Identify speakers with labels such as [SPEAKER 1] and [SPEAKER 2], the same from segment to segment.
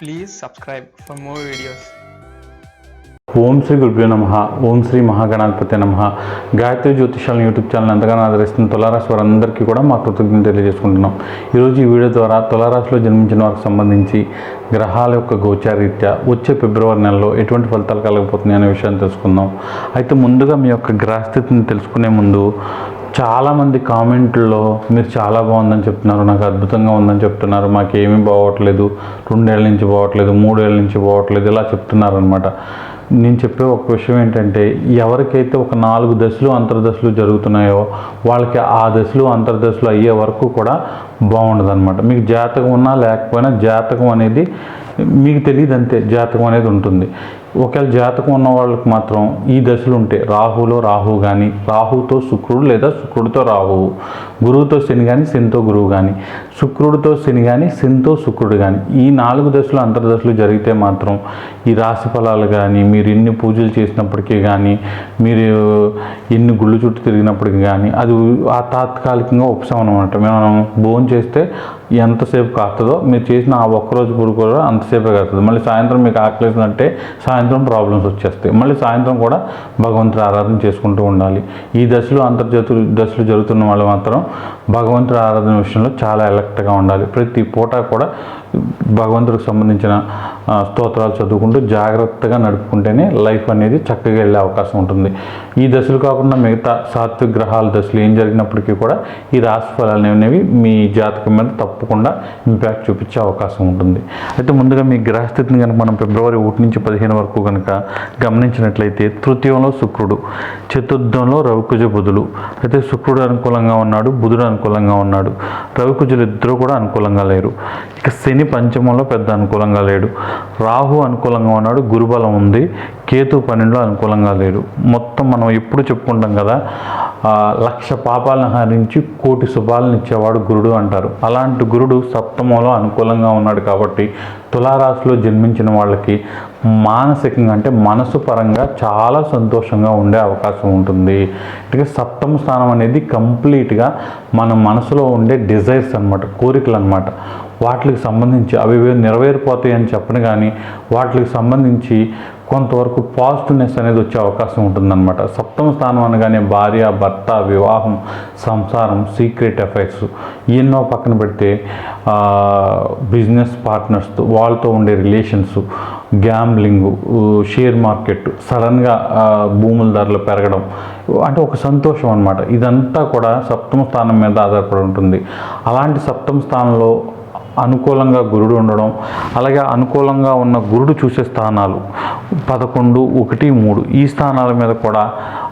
[SPEAKER 1] Please subscribe for more videos
[SPEAKER 2] ఓం శ్రీ గురుభ్యో నమ. ఓం శ్రీ మహాగణాధిపతి నమ. గాయత్రి జ్యోతిషాలను యూట్యూబ్ ఛానల్ ఎంతగానో ఆదరిస్తున్న తులారాశి వారందరికీ కూడా మా కృతజ్ఞత తెలియజేసుకుంటున్నాం. ఈరోజు ఈ వీడియో ద్వారా తులారాశిలో జన్మించిన వారికి సంబంధించి గ్రహాల యొక్క గోచారీత్యా వచ్చే ఫిబ్రవరి నెలలో ఎటువంటి ఫలితాలు కలగబోతున్నాయి అనే విషయాన్ని తెలుసుకుందాం. అయితే ముందుగా మీ యొక్క గ్రహస్థితిని తెలుసుకునే ముందు చాలామంది కామెంట్లో మీరు చాలా బాగుందని చెప్తున్నారు నాకు అద్భుతంగా ఉందని చెప్తున్నారు మాకు బాగోట్లేదు రెండేళ్ళ నుంచి బాగోట్లేదు మూడేళ్ళ నుంచి బాగోట్లేదు ఇలా చెప్తున్నారనమాట నేను చెప్పే ఒక విషయం ఏంటంటే ఎవరికైతే ఒక నాలుగు దశలు అంతర్దశలు జరుగుతున్నాయో వాళ్ళకి ఆ దశలు అంతర్దశలు అయ్యే వరకు కూడా బాగుండదు అనమాట మీకు జాతకం ఉన్నా లేకపోయినా జాతకం అనేది మీకు తెలియదు అంతే జాతకం అనేది ఉంటుంది. ఒకవేళ జాతకం ఉన్న వాళ్ళకి మాత్రం ఈ దశలు ఉంటే రాహులో రాహు కానీ రాహుతో శుక్రుడు లేదా శుక్రుడితో రాహువు గురువుతో శని కానీ శనితో గురువు కానీ శుక్రుడితో శని కానీ శనితో శుక్రుడు కానీ ఈ నాలుగు దశలు అంతర్దశలు జరిగితే మాత్రం ఈ రాశి ఫలాలు కానీ మీరు ఎన్ని పూజలు చేసినప్పటికీ కానీ మీరు ఎన్ని గుళ్ళు చుట్టూ తిరిగినప్పటికీ కానీ అది ఆ తాత్కాలికంగా ఉపశమనం అనమాట మనం భోజనం చేస్తే ఎంతసేపు కాస్తుందో మీరు చేసిన ఆ ఒక్కరోజు పూట కూడా అంతసేపే కాస్తుంది మళ్ళీ సాయంత్రం మీకు ఆకలేసినట్టే సాయంత్రం సాయంత్రం ప్రాబ్లమ్స్ వచ్చేస్తాయి. మళ్ళీ సాయంత్రం కూడా భగవంతుడు ఆరాధన చేసుకుంటూ ఉండాలి. ఈ దశలు అంతర్జాతులు దశలు జరుగుతున్న వాళ్ళు మాత్రం భగవంతుడు ఆరాధన విషయంలో చాలా ఎలక్ట్గా ఉండాలి. ప్రతి పూట కూడా భగవంతుడికి సంబంధించిన స్తోత్రాలు చదువుకుంటూ జాగ్రత్తగా నడుపుకుంటేనే లైఫ్ అనేది చక్కగా వెళ్ళే అవకాశం ఉంటుంది. ఈ దశలు కాకుండా మిగతా సాత్విక గ్రహాల దశలు ఏం జరిగినప్పటికీ కూడా ఈ రాశి ఫలాలు అనేవి మీ జాతకం మీద తప్పకుండా ఇంపాక్ట్ చూపించే అవకాశం ఉంటుంది. అయితే ముందుగా మీ గ్రహస్థితిని కనుక మనం ఫిబ్రవరి ఒకటి నుంచి పదిహేను వరకు కనుక గమనించినట్లయితే తృతీయంలో శుక్రుడు చతుర్థంలో రవికుజ బుధులు అయితే శుక్రుడు అనుకూలంగా ఉన్నాడు బుధుడు అనుకూలంగా ఉన్నాడు. రవికుజులు ఇద్దరు కూడా అనుకూలంగా లేరు. ఇక శని పంచమంలో పెద్ద అనుకూలంగా లేడు. రాహు అనుకూలంగా ఉన్నాడు గురుబలం ఉంది కేతు పన్నెండులో అనుకూలంగా లేడు. మొత్తం మనం ఎప్పుడు చెప్పుకుంటాం కదా లక్ష పాపాలను హరించి కోటి శుభాలను ఇచ్చేవాడు గురుడు అంటారు. అలాంటి గురుడు సప్తమంలో అనుకూలంగా ఉన్నాడు కాబట్టి తులారాశిలో జన్మించిన వాళ్ళకి మానసికంగా అంటే మనసు పరంగా చాలా సంతోషంగా ఉండే అవకాశం ఉంటుంది. ఇక సప్తమ స్థానం అనేది కంప్లీట్గా మన మనసులో ఉండే డిజైర్స్ అనమాట కోరికలు అనమాట వాటికి సంబంధించి అవి నెరవేరిపోతాయని చెప్పను కానీ వాటికి సంబంధించి కొంతవరకు పాజిటివ్నెస్ అనేది వచ్చే అవకాశం ఉంటుందన్నమాట. సప్తమ స్థానం అనగానే భార్య భర్త వివాహం సంసారం సీక్రెట్ ఎఫెక్ట్స్ ఎన్నో పక్కన పెడితే బిజినెస్ పార్ట్నర్స్తో వాళ్ళతో ఉండే రిలేషన్స్ గ్యాంబ్లింగ్ షేర్ మార్కెట్ సడన్గా భూముల ధరలు పెరగడం అంటే ఒక సంతోషం అనమాట ఇదంతా కూడా సప్తమ స్థానం మీద ఆధారపడి ఉంటుంది. అలాంటి సప్తమ స్థానంలో అనుకూలంగా గురుడు ఉండడం అలాగే అనుకూలంగా ఉన్న గురుడు చూసే స్థానాలు పదకొండు ఒకటి మూడు. ఈ స్థానాల మీద కూడా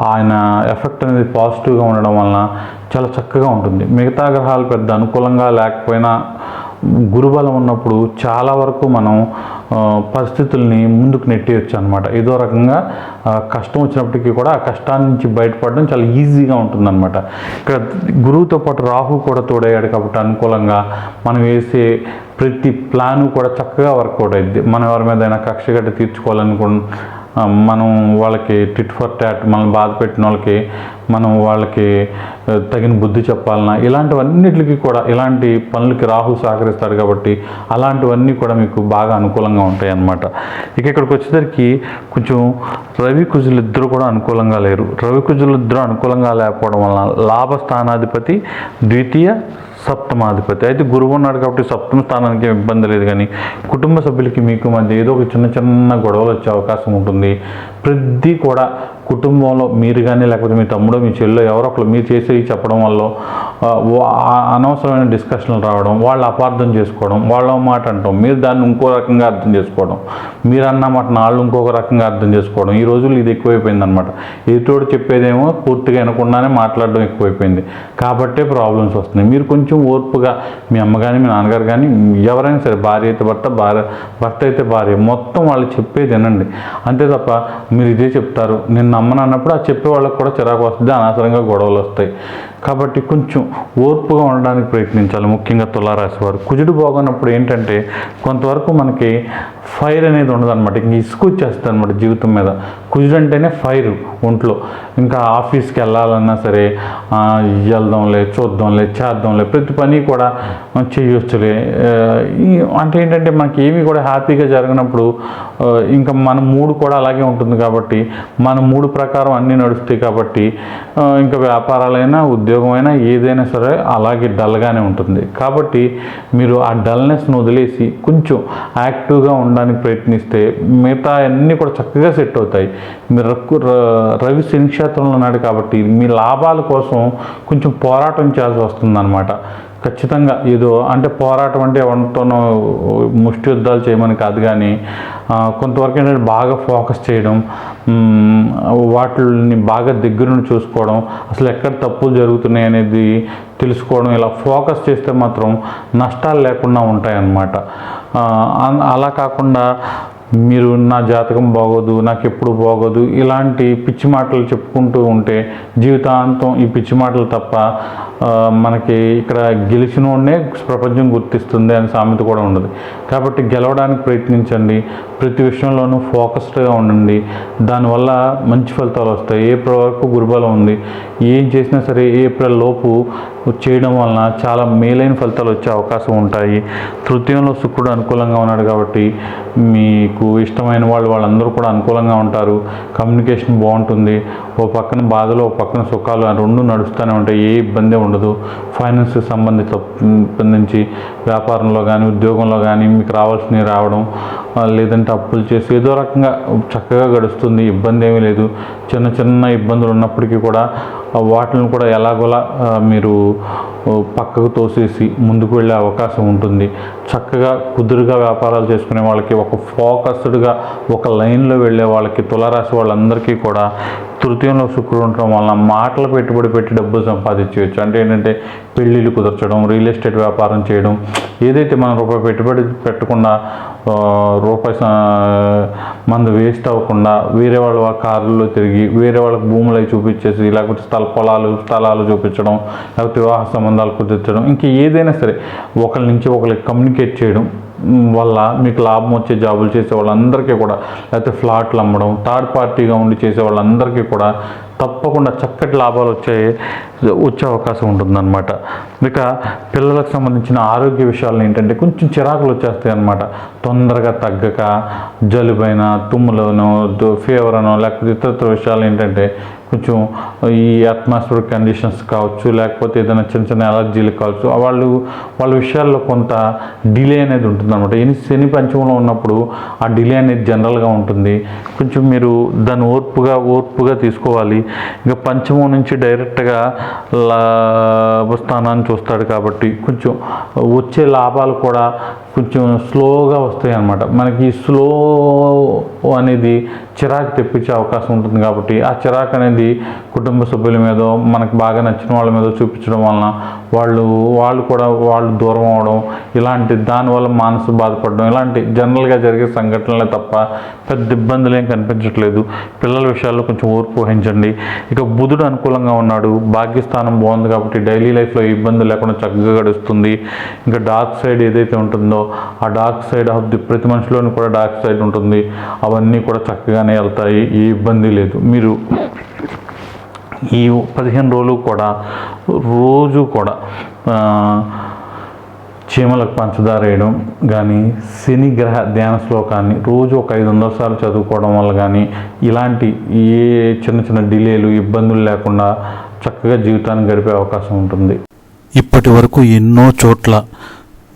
[SPEAKER 2] ఆయన ఎఫెక్ట్ అనేది పాజిటివ్గా ఉండడం వలన చాలా చక్కగా ఉంటుంది. మిగతా గ్రహాలు పెద్ద అనుకూలంగా లేకపోయినా గురుబలం ఉన్నప్పుడు చాలా వరకు మనం పరిస్థితుల్ని ముందుకు నెట్టేయచ్చు అనమాట ఏదో రకంగా కష్టం వచ్చినప్పటికీ కూడా ఆ కష్టాన్ని నుంచి బయటపడడం చాలా ఈజీగా ఉంటుందన్నమాట. ఇక్కడ గురువుతో పాటు రాహు కూడా తోడయ్యాడు కాబట్టి అనుకూలంగా మనం వేసే ప్రతి ప్లాను కూడా చక్కగా వర్కౌట్ అయింది మనం ఎవరి మీద అయినా కక్ష గట్ట తీర్చుకోవాలనుకు మనం వాళ్ళకి టిట్ ఫర్ టాట్ మనం బాధ పెట్టిన వాళ్ళకి మనం వాళ్ళకి తగిన బుద్ధి చెప్పాలన్నా ఇలాంటివన్నిటికి కూడా ఇలాంటి పనులకి రాహు సహకరిస్తాడు కాబట్టి అలాంటివన్నీ కూడా మీకు బాగా అనుకూలంగా ఉంటాయి అన్నమాట ఇక ఇక్కడికి వచ్చేసరికి కొంచెం రవి కుజులు ఇద్దరు కూడా అనుకూలంగా లేరు. రవి కుజులు ఇద్దరు అనుకూలంగా లేకపోవడం వలన లాభ స్థానాధిపతి ద్వితీయ సప్తమాధిపతి. అయితే గురువు ఉన్నాడు కాబట్టి సప్తమ స్థానానికి ఇబ్బంది లేదు కానీ కుటుంబ సభ్యులకి మీకు మధ్య ఏదో ఒక చిన్న చిన్న గొడవలు వచ్చే అవకాశం ఉంటుంది. ప్రతి కూడా కుటుంబంలో మీరు కానీ లేకపోతే మీ తమ్ముడో మీ చెల్లో ఎవరో ఒకరు మీరు చేసేవి చెప్పడం వల్ల అనవసరమైన డిస్కషన్లు రావడం వాళ్ళు అపార్థం చేసుకోవడం వాళ్ళ మాట అంటాం. మీరు దాన్ని ఇంకో రకంగా అర్థం చేసుకోవడం. మీరు అన్న మాట వాళ్ళు ఇంకొక రకంగా అర్థం చేసుకోవడం. ఈ రోజుల్లో ఇది ఎక్కువైపోయింది అనమాట ఎదుటోడు చెప్పేదేమో పూర్తిగా వినకుండానే మాట్లాడడం ఎక్కువైపోయింది. కాబట్టే ప్రాబ్లమ్స్ వస్తున్నాయి. మీరు కొంచెం ఓర్పుగా మీ అమ్మ కానీ మీ నాన్నగారు కానీ ఎవరైనా సరే భార్య అయితే భర్త భార్య భర్త అయితే భార్య మొత్తం వాళ్ళు చెప్పేది వినండి. అంతే తప్ప మీరు ఇదే చెప్తారు. నేను నమ్మను అన్నప్పుడు ఆ చెప్పే వాళ్ళకి కూడా చిరాకు వస్తుంది అనవసరంగా గొడవలు వస్తాయి. కాబట్టి కొంచెం ఓర్పుగా ఉండడానికి ప్రయత్నించాలి ముఖ్యంగా తులారాశి వారు. కుజుడు బాగున్నప్పుడు ఏంటంటే కొంతవరకు మనకి ఫైర్ అనేది ఉండదు అనమాట ఇంక ఇసుకు వచ్చేస్తుంది అనమాట జీవితం మీద. కుజుడు అంటేనే ఫైర్ ఒంట్లో. ఇంకా ఆఫీస్కి వెళ్ళాలన్నా సరే వెళ్దాంలే చూద్దాంలే చేద్దాంలే ప్రతి పని కూడా చేయొచ్చులే. అంటే ఏంటంటే మనకి ఏమీ కూడా హ్యాపీగా జరిగినప్పుడు ఇంకా మన మూడు కూడా అలాగే ఉంటుంది కాబట్టి మన మూడు ప్రకారం అన్నీ నడుస్తాయి కాబట్టి ఇంకా వ్యాపారాలైనా ఉద్యోగం ఉద్యోగమైనా ఏదైనా సరే అలాగే డల్గానే ఉంటుంది. కాబట్టి మీరు ఆ డల్నెస్ను వదిలేసి కొంచెం యాక్టివ్గా ఉండడానికి ప్రయత్నిస్తే మిగతా అన్నీ కూడా చక్కగా సెట్ అవుతాయి. మీరు రక్కు- ర- రవి శని క్షేత్రంలో ఉన్నాడు కాబట్టి మీ లాభాల కోసం కొంచెం పోరాటం చేయాల్సి వస్తుందన్నమాట. ఖచ్చితంగా ఏదో అంటే పోరాటం అంటే ఎవరితోనో ముష్టి యుద్ధాలు చేయమని కాదు కానీ కొంతవరకు ఏంటంటే బాగా ఫోకస్ చేయడం వాటిని బాగా దగ్గరను చూసుకోవడం అసలు ఎక్కడ తప్పులు జరుగుతున్నాయి అనేది తెలుసుకోవడం ఇలా ఫోకస్ చేస్తే మాత్రం నష్టాలు లేకుండా ఉంటాయన్నమాట. అన్- అలా కాకుండా మీరు నా జాతకం బాగోదు నాకు ఎప్పుడు బాగోదు ఇలాంటి పిచ్చి మాటలు చెప్పుకుంటూ ఉంటే జీవితాంతం ఈ పిచ్చి మాటలు తప్ప మనకి ఇక్కడ గెలిచిన వాడినే ప్రపంచం గుర్తిస్తుంది అనే సామెత కూడా ఉండదు కాబట్టి గెలవడానికి ప్రయత్నించండి. ప్రతి విషయంలోనూ ఫోకస్డ్గా ఉండండి. దానివల్ల మంచి ఫలితాలు వస్తాయి. ఏప్రిల్ వరకు గురుబలం ఉంది ఏం చేసినా సరే ఏప్రిల్ లోపు చేయడం వలన చాలా మేలైన ఫలితాలు వచ్చే అవకాశం ఉంటాయి. తృతీయంలో శుక్రుడు అనుకూలంగా ఉన్నాడు కాబట్టి మీకు ఇష్టమైన వాళ్ళు వాళ్ళందరూ కూడా అనుకూలంగా ఉంటారు. కమ్యూనికేషన్ బాగుంటుంది. ఓ పక్కన బాధలు ఓ పక్కన సుఖాలు రెండు నడుస్తూనే ఉంటాయి. ఏ ఇబ్బంది ఉండదు. ఫైనాన్స్ సంబంధిత సంబంధించి వ్యాపారంలో కానీ ఉద్యోగంలో కానీ మీకు రావాల్సినవి రావడం లేదంటే అప్పులు చేసి ఏదో రకంగా చక్కగా గడుస్తుంది ఇబ్బంది ఏమీ లేదు. చిన్న చిన్న ఇబ్బందులు ఉన్నప్పటికీ కూడా వాటిని కూడా ఎలాగోలా మీరు పక్కకు తోసేసి ముందుకు వెళ్ళే అవకాశం ఉంటుంది. చక్కగా కుదురుగా వ్యాపారాలు చేసుకునే వాళ్ళకి ఒక ఫోకస్డ్గా ఒక లైన్లో వెళ్ళే వాళ్ళకి తులారాశి వాళ్ళందరికీ కూడా తృతీయంలో శుక్రుడు ఉండటం వలన మాటలు పెట్టుబడి పెట్టి డబ్బులు సంపాదించవచ్చు. అంటే ఏంటంటే పెళ్ళిళ్ళు కుదర్చడం రియల్ ఎస్టేట్ వ్యాపారం చేయడం ఏదైతే మనం రూపాయి పెట్టుబడి పెట్టకుండా రూపాయి మందు వేస్ట్ అవ్వకుండా వేరే వాళ్ళ కార్లలో తిరిగి వేరే వాళ్ళకి భూములు అవి చూపించేసి లేకపోతే స్థల పొలాలు స్థలాలు చూపించడం లేకపోతే వివాహ సంబంధాలు కుదిర్చడం ఇంకా ఏదైనా సరే ఒకరి నుంచి ఒకరికి కమ్యూనికేట్ చేయడం వల్ల మీకు లాభం వచ్చే జాబులు చేసే వాళ్ళందరికీ కూడా లేకపోతే ఫ్లాట్లు అమ్మడం థర్డ్ పార్టీగా ఉండి చేసే వాళ్ళందరికీ కూడా తప్పకుండా చక్కటి లాభాలు వచ్చే వచ్చే అవకాశం ఉంటుందన్నమాట. ఇక పిల్లలకు సంబంధించిన ఆరోగ్య విషయాలు ఏంటంటే కొంచెం చిరాకులు వచ్చేస్తాయి అన్నమాట. తొందరగా తగ్గక జలుబైన తుమ్ములను ఫీవర్ అనో లేకపోతే ఇతరత్ర విషయాలు ఏంటంటే కొంచెం ఈ అట్మాస్ఫియర్ కండిషన్స్ కావచ్చు లేకపోతే ఏదైనా చిన్న చిన్న ఎలర్జీలు కావచ్చు వాళ్ళు వాళ్ళ విషయాల్లో కొంత డిలే అనేది ఉంటుంది అనమాట ఎన్ని శని పంచమంలో ఉన్నప్పుడు ఆ డిలే అనేది జనరల్గా ఉంటుంది. కొంచెం మీరు దాన్ని ఓర్పుగా ఓర్పుగా తీసుకోవాలి. ఇంకా పంచమం నుంచి డైరెక్ట్గా లాభస్థానాన్ని చూస్తాడు కాబట్టి కొంచెం వచ్చే లాభాలు కూడా కొంచెం స్లోగా వస్తాయి అన్నమాట మనకి స్లో అనేది చిరాకు తెప్పించే అవకాశం ఉంటుంది కాబట్టి ఆ చిరాకు అనేది కుటుంబ సభ్యుల మీద మనకు బాగా నచ్చిన వాళ్ళ మీద చూపించడం వలన వాళ్ళు వాళ్ళు కూడా వాళ్ళు దూరం అవడం ఇలాంటి దానివల్ల మనసు బాధపడడం ఇలాంటి జనరల్గా జరిగే సంఘటనలే తప్ప పెద్ద ఇబ్బందులు ఏం కనిపించట్లేదు. పిల్లల విషయాల్లో కొంచెం ఓర్పు వహించండి. ఇక బుధుడు అనుకూలంగా ఉన్నాడు. భాగ్యస్థానం బాగుంది కాబట్టి డైలీ లైఫ్లో ఇబ్బంది లేకుండా చక్కగా గడుస్తుంది. ఇంకా డార్క్ సైడ్ ఏదైతే ఉంటుందో ఆ డార్క్ సైడ్ ఆఫ్ ది ప్రతి మనిషిలోని కూడా డార్క్ సైడ్ ఉంటుంది. అవన్నీ కూడా చక్కగానే వెళ్తాయి. ఏ ఇబ్బంది లేదు. మీరు ఈ పదిహేను రోజులు కూడా రోజు కూడా చీమలకు పంచదార వేయడం కానీ శని గ్రహ ధ్యాన శ్లోకాన్ని రోజు ఒక ఐదు వందల సార్లు చదువుకోవడం వల్ల కానీ ఇలాంటి ఏ చిన్న చిన్న డిలేలు ఇబ్బందులు లేకుండా చక్కగా జీవితాన్ని గడిపే అవకాశం ఉంటుంది.
[SPEAKER 3] ఇప్పటి వరకు ఎన్నో చోట్ల